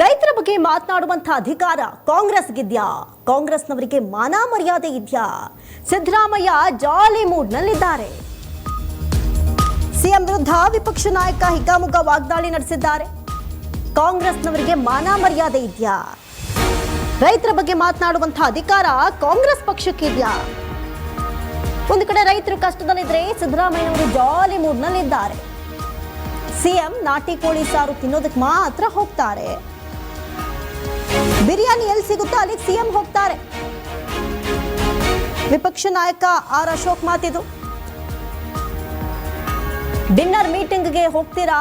ರೈತರ ಬಗ್ಗೆ ಮಾತನಾಡುವಂತಹ ಅಧಿಕಾರ ಕಾಂಗ್ರೆಸ್ಗಿದ್ಯಾ ಕಾಂಗ್ರೆಸ್ನವರಿಗೆ ಮಾನ ಮರ್ಯಾದೆ ಇದೆಯಾ? ಸಿದ್ದರಾಮಯ್ಯ ಜಾಲಿ ಮೂಡ್ನಲ್ಲಿದ್ದಾರೆ. ಸಿಎಂ ವಿರುದ್ಧ ವಿಪಕ್ಷ ನಾಯಕ ಹಿಗ್ಗಾಮುಗ್ಗಾ ವಾಗ್ದಾಳಿ ನಡೆಸಿದ್ದಾರೆ. ಕಾಂಗ್ರೆಸ್ನವರಿಗೆ ಮಾನ ಮರ್ಯಾದೆ ಇದೆಯಾ? ರೈತರ ಬಗ್ಗೆ ಮಾತನಾಡುವಂತಹ ಅಧಿಕಾರ ಕಾಂಗ್ರೆಸ್ ಪಕ್ಷಕ್ಕಿದೆಯಾ ಒಂದು ಕಡೆ ರೈತರು ಕಷ್ಟದಲ್ಲಿದ್ರೆ ಸಿದ್ದರಾಮಯ್ಯನವರು ಜಾಲಿ ಮೂಡ್ನಲ್ಲಿದ್ದಾರೆ ಸಿಎಂ ನಾಟಿ ಕೋಳಿ ಸಾರು ತಿನ್ನೋದಕ್ಕೆ ಮಾತ್ರ ಹೋಗ್ತಾರೆ. ಬಿರಿಯಾನಿ ಎಲ್ಲಿ ಸಿಗುತ್ತೋ ಅಲ್ಲಿಗೆ ಸಿಎಂ ಹೋಗ್ತಾರೆ. ವಿಪಕ್ಷ ನಾಯಕ ಆರ್ ಅಶೋಕ್ ಮಾತಿದು. ಡಿನ್ನರ್ ಮೀಟಿಂಗ್ಗೆ ಹೋಗ್ತೀರಾ?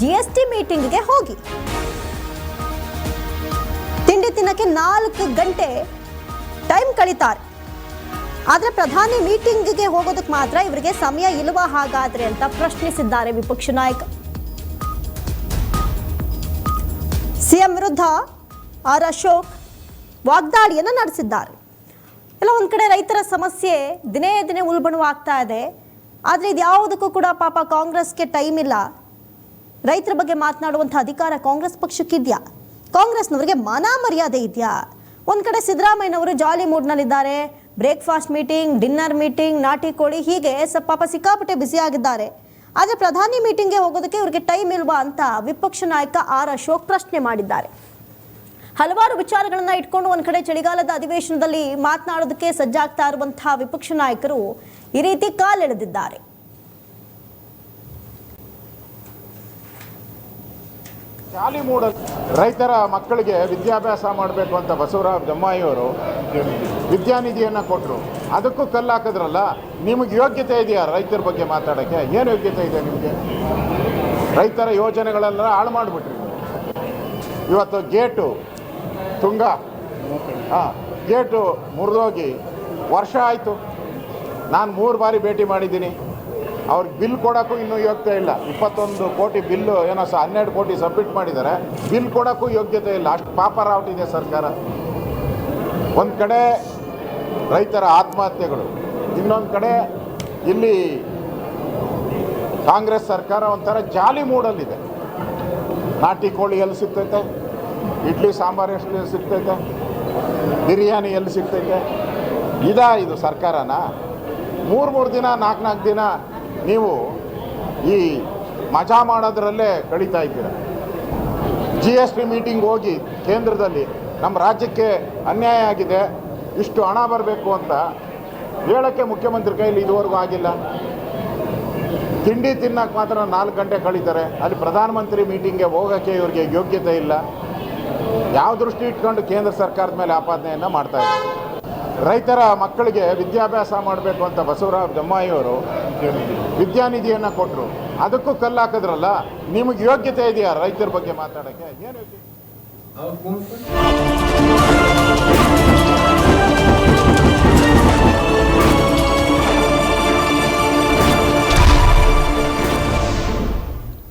ಜಿ ಎಸ್ ಟಿ ಮೀಟಿಂಗ್ಗೆ ಹೋಗಿ. ತಿನ್ನಕ್ಕೆ ನಾಲ್ಕು ಗಂಟೆ ಟೈಮ್ ಕಳೀತಾರೆ. ಆದರೆ ಪ್ರಧಾನಿ ಮೀಟಿಂಗ್ಗೆ ಹೋಗೋದಕ್ಕೆ ಮಾತ್ರ ಇವರಿಗೆ ಸಮಯ ಇಲ್ಲವ ಹಾಗಾದ್ರೆ ಅಂತ ಪ್ರಶ್ನಿಸಿದ್ದಾರೆ ವಿಪಕ್ಷ ನಾಯಕ. ಸಿಎಂ ವಿರುದ್ಧ ಆರ್ ಅಶೋಕ್ ವಾಗ್ದಾಳಿಯನ್ನು ನಡೆಸಿದ್ದಾರೆ. ಎಲ್ಲ ಒಂದು ಕಡೆ ರೈತರ ಸಮಸ್ಯೆ ದಿನೇ ದಿನೇ ಉಲ್ಬಣವಾಗ್ತಾ ಇದೆ. ಆದರೆ ಇದ್ಯಾವುದಕ್ಕೂ ಕೂಡ ಪಾಪ ಕಾಂಗ್ರೆಸ್ಗೆ ಟೈಮ್ ಇಲ್ಲ. ರೈತರ ಬಗ್ಗೆ ಮಾತನಾಡುವಂಥ ಅಧಿಕಾರ ಕಾಂಗ್ರೆಸ್ ಪಕ್ಷಕ್ಕಿದೆಯಾ? ಕಾಂಗ್ರೆಸ್ನವರಿಗೆ ಮಾನ ಮರ್ಯಾದೆ ಇದೆಯಾ? ಒಂದು ಕಡೆ ಸಿದ್ದರಾಮಯ್ಯನವರು ಜಾಲಿ ಮೂಡ್ನಲ್ಲಿದ್ದಾರೆ. ಬ್ರೇಕ್ಫಾಸ್ಟ್ ಮೀಟಿಂಗ್, ಡಿನ್ನರ್ ಮೀಟಿಂಗ್, ನಾಟಿ ಕೋಳಿ ಹೀಗೆ ಪಾಪ ಸಿಕ್ಕಾಪಟ್ಟೆ ಬ್ಯುಸಿಯಾಗಿದ್ದಾರೆ ಆದರೆ ಪ್ರಧಾನಿ ಮೀಟಿಂಗ್ಗೆ ಹೋಗೋದಕ್ಕೆ ಇವರಿಗೆ ಟೈಮ್ ಇಲ್ವಾ ಅಂತ ವಿಪಕ್ಷ ನಾಯಕ ಆರ್ ಅಶೋಕ್ ಪ್ರಶ್ನೆ ಮಾಡಿದ್ದಾರೆ. ಹಲವಾರು ವಿಚಾರಗಳನ್ನು ಇಟ್ಕೊಂಡು ಒಂದು ಕಡೆ ಚಳಿಗಾಲದ ಅಧಿವೇಶನದಲ್ಲಿ ಮಾತನಾಡೋದಕ್ಕೆ ಸಜ್ಜಾಗ್ತಾ ಇರುವಂತಹ ವಿಪಕ್ಷ ನಾಯಕರು ಈ ರೀತಿ ಕಾಲೆಳೆದಿದ್ದಾರೆ. ಜಾಲಿ ಮೂಡ ರೈತರ ಮಕ್ಕಳಿಗೆ ವಿದ್ಯಾಭ್ಯಾಸ ಮಾಡಬೇಕು ಅಂತ ಬಸವರಾಜ ಬೊಮ್ಮಾಯಿಯವರು ವಿದ್ಯಾನಿಧಿಯನ್ನು ಕೊಟ್ಟರು ಅದಕ್ಕೂ ಕಲ್ಲು ಹಾಕಿದ್ರಲ್ಲ, ನಿಮಗೆ ಯೋಗ್ಯತೆ ಇದೆಯಾ ರೈತರ ಬಗ್ಗೆ ಮಾತಾಡೋಕ್ಕೆ? ಏನು ಯೋಗ್ಯತೆ ಇದೆ ನಿಮಗೆ? ರೈತರ ಯೋಜನೆಗಳೆಲ್ಲ ಹಾಳು ಮಾಡಿಬಿಟ್ರಿ. ಇವತ್ತು ಗೇಟು ತುಂಗ. ಹಾಂ, ಗೇಟು ಮುರಿದೋಗಿ. ವರ್ಷ ಆಯಿತು. ನಾನು ಮೂರು ಬಾರಿ ಭೇಟಿ ಮಾಡಿದ್ದೀನಿ. ಅವ್ರಿಗೆ ಬಿಲ್ ಕೊಡೋಕ್ಕೂ ಇನ್ನೂ ಯೋಗ್ಯತೆ ಇಲ್ಲ. ಇಪ್ಪತ್ತೊಂದು ಕೋಟಿ ಬಿಲ್ಲು ಏನೋ ಸಹ ಹನ್ನೆರಡು ಕೋಟಿ ಸಬ್ಮಿಟ್ ಮಾಡಿದ್ದಾರೆ. ಬಿಲ್ ಕೊಡೋಕ್ಕೂ ಯೋಗ್ಯತೆ ಇಲ್ಲ. ಅಷ್ಟು ಪಾಪರಾವಟಿದೆ ಸರ್ಕಾರ. ಒಂದು ಕಡೆ ರೈತರ ಆತ್ಮಹತ್ಯೆಗಳು, ಇನ್ನೊಂದು ಕಡೆ ಇಲ್ಲಿ ಕಾಂಗ್ರೆಸ್ ಸರ್ಕಾರ ಒಂಥರ ಜಾಲಿ ಮೂಡಲ್ಲಿದೆ. ನಾಟಿ ಕೋಳಿ ಎಲ್ಲಿ ಸಿಗ್ತೈತೆ? ಇಡ್ಲಿ ಸಾಂಬಾರು ಎಷ್ಟು ಸಿಗ್ತೈತೆ? ಬಿರಿಯಾನಿ ಎಲ್ಲಿ ಸಿಗ್ತೈತೆ? ಇದಾ ಇದು ಸರ್ಕಾರನ? ಮೂರು ಮೂರು ದಿನ ನಾಲ್ಕು ನಾಲ್ಕು ದಿನ ನೀವು ಈ ಮಜಾ ಮಾಡೋದ್ರಲ್ಲೇ ಕಳೀತಾ ಇದ್ದೀರ? ಜಿ ಎಸ್ ಟಿ ಮೀಟಿಂಗ್ ಹೋಗಿ ಕೇಂದ್ರದಲ್ಲಿ ನಮ್ಮ ರಾಜ್ಯಕ್ಕೆ ಅನ್ಯಾಯ ಆಗಿದೆ, ಇಷ್ಟು ಹಣ ಬರಬೇಕು ಅಂತ ಹೇಳೋಕ್ಕೆ ಮುಖ್ಯಮಂತ್ರಿ ಕೈಯಲ್ಲಿ ಇದುವರೆಗೂ ಆಗಿಲ್ಲ. ತಿಂಡಿ ತಿನ್ನಕ್ಕೆ ಮಾತ್ರ ನಾಲ್ಕು ಗಂಟೆ ಕಳೀತಾರೆ. ಅಲ್ಲಿ ಪ್ರಧಾನಮಂತ್ರಿ ಮೀಟಿಂಗ್ಗೆ ಹೋಗೋಕ್ಕೆ ಇವರಿಗೆ ಯೋಗ್ಯತೆ ಇಲ್ಲ. ಯಾವ ದೃಷ್ಟಿ ಇಟ್ಕೊಂಡು ಕೇಂದ್ರ ಸರ್ಕಾರದ ಮೇಲೆ ಆಪಾದನೆಯನ್ನು ಮಾಡ್ತಾ ಇದ್ದಾರೆ? ರೈತರ ಮಕ್ಕಳಿಗೆ ವಿದ್ಯಾಭ್ಯಾಸ ಮಾಡಬೇಕು ಅಂತ ಬಸವರಾಜ ದಮ್ಮಾಯಿಯವರು ವಿದ್ಯಾನಿಧಿಯನ್ನು ಕೊಟ್ಟರು ಅದಕ್ಕೂ ಕಲ್ಲು ಹಾಕದ್ರಲ್ಲ, ನಿಮಗೆ ಯೋಗ್ಯತೆ ಇದೆಯಾ ರೈತರ ಬಗ್ಗೆ ಮಾತಾಡೋಕ್ಕೆ? ಏನು ಯೋಗ್ಯತೆ?